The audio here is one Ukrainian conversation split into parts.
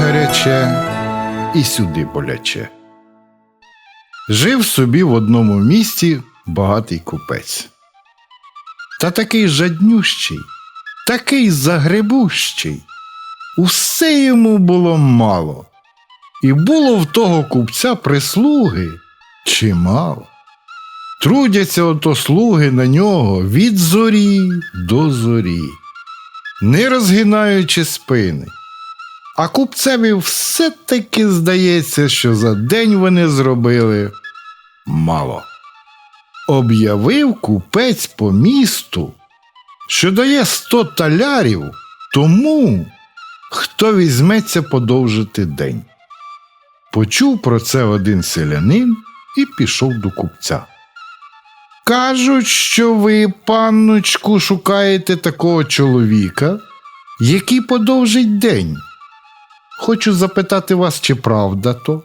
гаряче, і сюди боляче. Жив собі в одному місті багатий купець. Та такий жаднющий, такий загребущий. Усе йому було мало, і було в того купця прислуги чимало. Трудяться ото слуги на нього від зорі до зорі, не розгинаючи спини. А купцеві все-таки здається, що за день вони зробили мало. Об'явив купець по місту, що дає сто талярів тому, хто візьметься подовжити день. Почув про це один селянин і пішов до купця. Кажуть, що ви, панночку, шукаєте такого чоловіка, який подовжить день. Хочу запитати вас, чи правда то?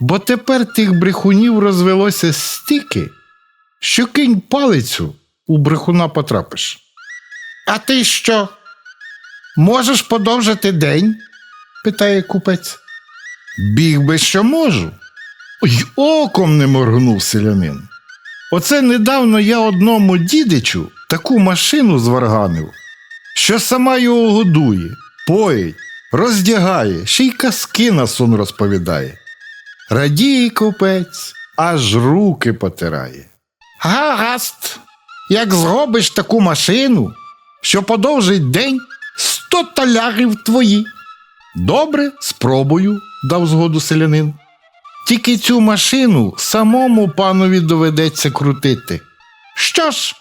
Бо тепер тих брехунів розвелося стільки, що кинь палицю у брехуна потрапиш. А ти що? Можеш подовжити день? питає купець. Біг би що можу. Ой, оком не моргнув селянин. Оце недавно я одному дідичу таку машину зварганив, що сама його годує, поїть, роздягає, ще й казки на сон розповідає. Радіє купець, аж руки потирає. Гаразд, як зробиш таку машину, що подовжить день сто талярів твої. Добре, спробую, дав згоду селянин. Тільки цю машину самому панові доведеться крутити. Що ж?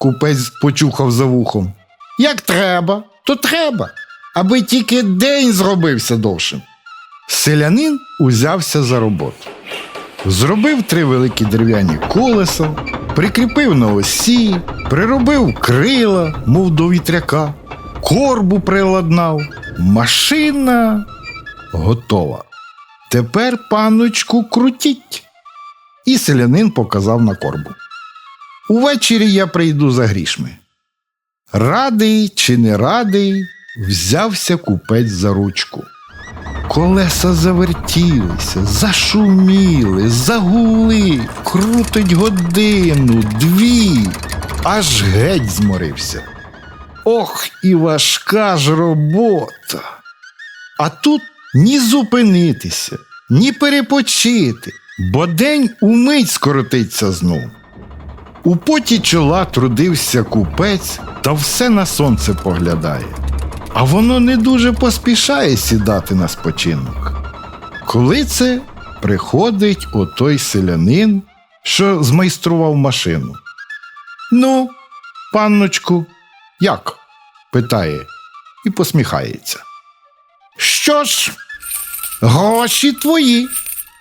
купець почухав за вухом. Як треба, то треба, аби тільки день зробився довшим. Селянин узявся за роботу. Зробив три великі дерев'яні колеса, прикріпив на осі, приробив крила, мов до вітряка, корбу приладнав. Машина готова. Тепер, паночку, крутіть. І селянин показав на корбу. Увечері я прийду за грішми. Радий чи не радий, взявся купець за ручку. Колеса завертілися, зашуміли, загули, крутить годину, дві, аж геть зморився. Ох, і важка ж робота. А тут ні зупинитися, ні перепочити, бо день умить скоротиться знов. У поті чола трудився купець та все на сонце поглядає, а воно не дуже поспішає сідати на спочинок. Коли це приходить отой селянин, що змайстрував машину. Ну, панночку, як? питає і посміхається. Що ж, гроші твої,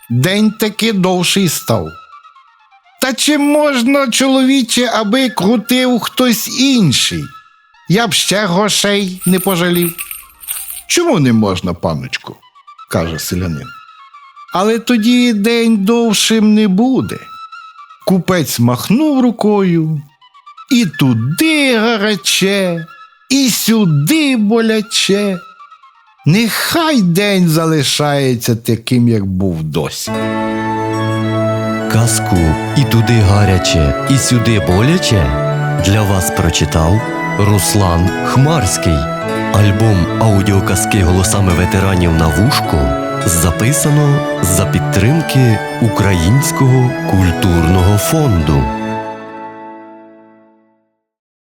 день таки довший став. Та чи можна, чоловіче, аби крутив хтось інший? Я б ще грошей не пожалів. Чому не можна, паночку? каже селянин. Але тоді день довшим не буде. Купець махнув рукою, і туди гаряче, і сюди боляче. Нехай день залишається таким, як був досі. Казку і туди гаряче, і сюди боляче для вас прочитав Руслан Хмарський. Альбом аудіоказки голосами ветеранів на вушку записано за підтримки Українського культурного фонду.